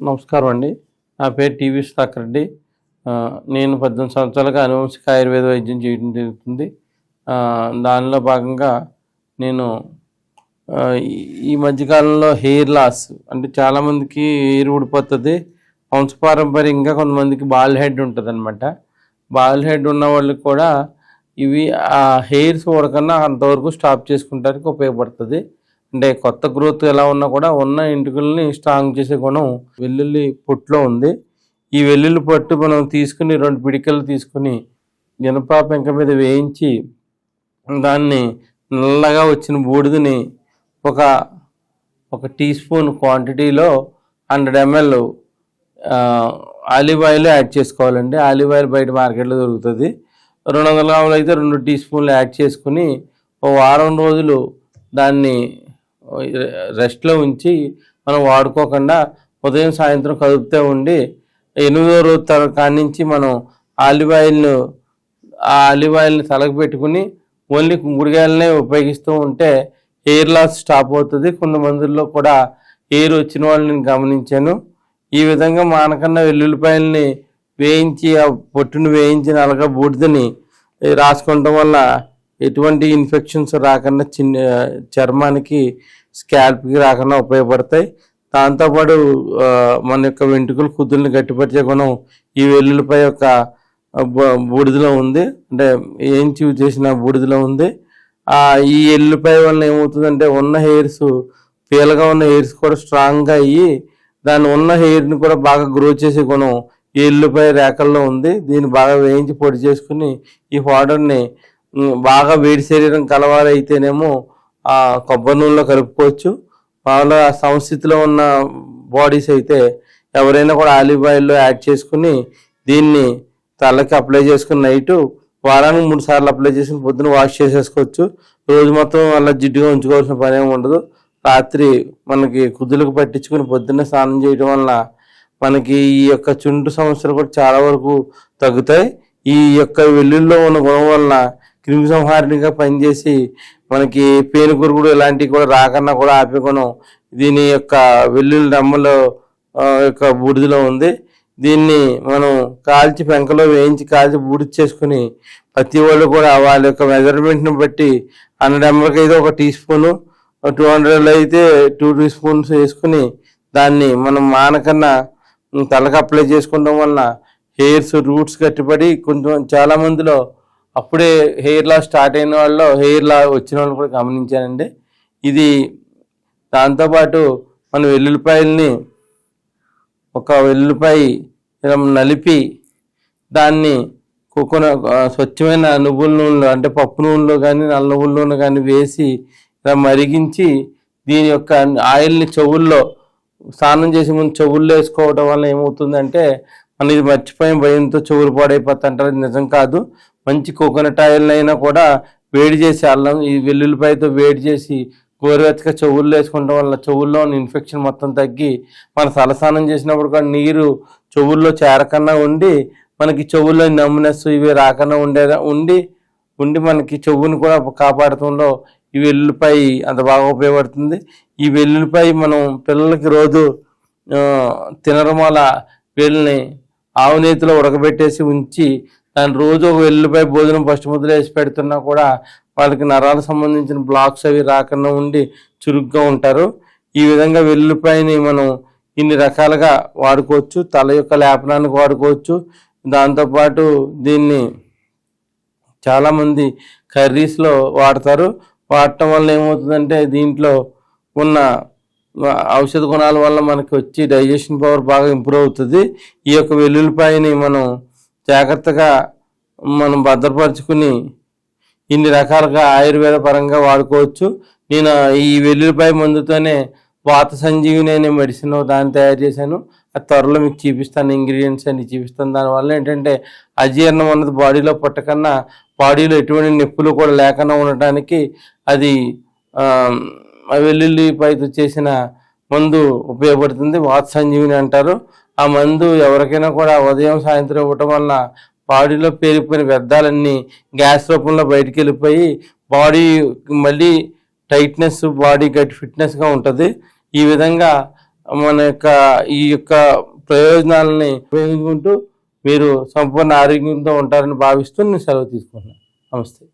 నమస్కారం అండి. నా పేరు టీవీ సుధాకర్ రెడ్డి. నేను పద్దెనిమిది సంవత్సరాలుగా అనువంశిక ఆయుర్వేద వైద్యం చేయడం జరుగుతుంది. దానిలో భాగంగా నేను ఈ- ఈ మధ్యకాలంలో హెయిర్ లాస్ అంటే చాలామందికి హెయిర్ ఊడిపోతుంది. వంశపారంపర్యంగా కొంతమందికి బాల్ హెడ్ ఉంటుంది అనమాట బాల్ హెడ్ ఉన్న వాళ్ళకి కూడా ఇవి ఆ హెయిర్స్ ఊడకన్నా అంతవరకు స్టాప్ చేసుకుంటానికి ఉపయోగపడుతుంది. అంటే కొత్త గ్రోత్ ఎలా ఉన్నా కూడా ఉన్న ఎంటుకల్ని స్ట్రాంగ్ చేసే గుణం వెల్లుల్లి పొట్టులో ఉంది. ఈ వెల్లుల్లి పొట్టు మనం తీసుకుని రెండు పిడికలు తీసుకుని ఇనప పెంక మీద వేయించి దాన్ని నల్లగా వచ్చిన బూడిదని ఒక ఒక టీ స్పూన్ క్వాంటిటీలో hundred ML olive oil add చేసుకోవాలండి. ఆలివ్ ఆయిల్ బయట మార్కెట్లో దొరుకుతుంది. రెండు వందల గ్రాములు అయితే రెండు టీ స్పూన్లు యాడ్ చేసుకుని ఓ వారం రోజులు దాన్ని రెస్ట్లో ఉంచి మనం వాడుకోకుండా ఉదయం సాయంత్రం కదుపుతూ ఉండి ఎనిమిదో రోజు తర కాడి నుంచి మనం ఆలివ్ ఆయిల్ను ఆ ఆలివ్ ఆయిల్ని తలకు పెట్టుకుని ఓన్లీ కుంకుడుకాయలనే ఉపయోగిస్తూ ఉంటే హెయిర్ లాస్ స్టాప్ అవుతుంది. కొన్ని మందుల్లో కూడా ఎయిర్ వచ్చిన వాళ్ళని నేను గమనించాను. ఈ విధంగా మానకన్నా వెల్లుల్లిపాయల్ని వేయించి ఆ పొట్టును వేయించి నలగా బూడిదని రాసుకోవడం వల్ల ఎటువంటి ఇన్ఫెక్షన్స్ రాకుండా చిన్న చర్మానికి స్కాల్ప్కి రాకుండా ఉపయోగపడతాయి. దాంతోపాటు మన యొక్క వెంట్రుకలు కుదుల్ని గట్టిపరిచే గుణం ఈ వెల్లుల్లిపై యొక్క బూడిదలో ఉంది. అంటే ఏంచి చేసిన బూడిదలో ఉంది. ఈ ఎల్లుపై వల్ల ఏమవుతుందంటే ఉన్న హెయిర్స్ పీలగా ఉన్న హెయిర్స్ కూడా స్ట్రాంగ్గా అయ్యి దాని ఉన్న హెయిర్ని కూడా బాగా గ్రో చేసే గుణం ఈ ఎల్లుపై రేఖల్లో ఉంది. దీన్ని బాగా వేయించి పొడి చేసుకుని ఈ పౌడర్ని బాగా వేడి శరీరం కలవాలైతేనేమో ఆ కొబ్బరి నూనెలో కలుపుకోవచ్చు. మామూలుగా సంస్థితిలో ఉన్న బాడీస్ అయితే ఎవరైనా కూడా ఆలివ్ ఆయిల్లో యాడ్ చేసుకుని దీన్ని తలకి అప్లై చేసుకుని నైట్ వారానికి మూడు సార్లు అప్లై చేసుకుని పొద్దున వాష్ చేసేసుకోవచ్చు. రోజు మొత్తం అలా జిడ్డుగా ఉంచుకోవాల్సిన పని ఏమి ఉండదు. రాత్రి మనకి కుదులకు పట్టించుకుని పొద్దున్నే స్నానం చేయడం వల్ల మనకి ఈ యొక్క చుంటు సమస్యలు కూడా చాలా వరకు తగ్గుతాయి. ఈ యొక్క వెల్లుల్లో ఉన్న గుణం వలన క్రిమి సంహారిణిగా పనిచేసి మనకి పేనుగురుగుడు ఇలాంటివి కూడా రాకన్నా కూడా ఆపేకొనం. దీని యొక్క వెల్లుల్లి రమ్మలో యొక్క బూడిదలో ఉంది. దీన్ని మనం కాల్చి పెంకలో వేయించి కాల్చి బూడిద చేసుకుని ప్రతి వాళ్ళు కూడా వాళ్ళ యొక్క మెజర్మెంట్ని బట్టి హండ్రెడ్ ఎంఎల్కి అయితే ఒక టీ స్పూను టూ హండ్రెడ్ అయితే టూ టీ స్పూన్స్ వేసుకుని దాన్ని మనం మానకన్నా తలకు అప్లై చేసుకోవడం వలన హెయిర్స్ రూట్స్ కట్టిపడి కొంచెం చాలా మందిలో అప్పుడే హెయిర్ లాస్ స్టార్ట్ అయిన వాళ్ళు హెయిర్ లా వచ్చిన వాళ్ళు కూడా గమనించానండి. ఇది దాంతోపాటు మన వెల్లుల్లిపాయల్ని ఒక వెల్లుల్లిపాయ ఇలా నలిపి దాన్ని కోకోన స్వచ్ఛమైన నువ్వుల నూనెలో అంటే పప్పు నూనెలో కానీ నల్ల నువ్వుల నూనె కానీ వేసి ఇలా మరిగించి దీని యొక్క ఆయిల్ని చెవుల్లో స్నానం చేసే ముందు చెవుల్లో వేసుకోవడం వల్ల ఏమవుతుందంటే మన ఇది మర్చిపోయిన భయంతో చెవులు పాడైపోతుంటారు నిజం కాదు. మంచి కోకోనట్ ఆయిల్ అయినా కూడా వేడి చేసి అల్లం ఈ వెల్లుల్లిపాయతో వేడి చేసి గోరువెచ్చగా చెవుల్లో వేసుకోవడం వల్ల చెవుల్లో ఉన్న ఇన్ఫెక్షన్ మొత్తం తగ్గి మన తలస్నానం చేసినప్పుడు కూడా నీరు చెవుల్లో చేరకుండా ఉండి మనకి చెవుల్లో నమ్మునెస్ ఇవి రాకుండా ఉండే ఉండి ఉండి మనకి చెవుని కూడా కాపాడటంలో ఈ వెల్లుల్లిపాయ అంత బాగా ఉపయోగపడుతుంది. ఈ వెల్లుల్లిపాయ మనం పిల్లలకి రోజు తినడం వల్ల వీళ్ళని ఆవు నేతిలో ఉడకబెట్టేసి ఉంచి దాని రోజు ఒక వెల్లుపై భోజనం ఫస్ట్ ముద్దలు వేసి పెడుతున్నా కూడా వాళ్ళకి నరాలకు సంబంధించిన బ్లాక్స్ అవి రాకుండా ఉండి చురుగ్గా ఉంటారు. ఈ విధంగా వెల్లుల్లిపాయని మనం ఇన్ని రకాలుగా వాడుకోవచ్చు. తల యొక్క లేపనానికి వాడుకోవచ్చు. దాంతోపాటు దీన్ని చాలామంది కర్రీస్లో వాడతారు. వాడటం వల్ల ఏమవుతుందంటే దీంట్లో ఉన్న ఔషధ గుణాల వల్ల మనకి వచ్చి డైజెషన్ పవర్ బాగా ఇంప్రూవ్ అవుతుంది. ఈ యొక్క వెల్లుల్లిపాయని మనం జాగ్రత్తగా మనం భద్రపరచుకుని ఇన్ని రకాలుగా ఆయుర్వేద పరంగా వాడుకోవచ్చు. నేను ఈ వెల్లుల్లిపాయ మందుతోనే వాత సంజీవిని అనే మెడిసిన్ దాన్ని తయారు చేశాను. అది త్వరలో మీకు చూపిస్తాను ఇంగ్రీడియంట్స్ అన్ని చూపిస్తాను. దానివల్ల ఏంటంటే అజీర్ణం అన్నది బాడీలో పుట్టకన్నా బాడీలో ఎటువంటి నొప్పులు కూడా లేకుండా ఉండటానికి అది ఆ, వెల్లుల్లిపాయతో చేసిన మందు ఉపయోగపడుతుంది. వాత సంజీవిని అంటారు. ఆ మందు ఎవరికైనా కూడా ఉదయం సాయంత్రం ఇవ్వటం వలన బాడీలో పేరుకుపోయిన వ్యర్థాలన్నీ గ్యాస్ రూపంలో బయటికి వెళ్ళిపోయి బాడీ మళ్ళీ టైట్నెస్ బాడీ గట్టి ఫిట్నెస్గా ఉంటుంది. ఈ విధంగా మన యొక్క ఈ యొక్క ప్రయోజనాలని ఉపయోగించుకుంటూ మీరు సంపూర్ణ ఆరోగ్యంతో ఉంటారని భావిస్తూ నేను సెలవు తీసుకుంటున్నాను. నమస్తే.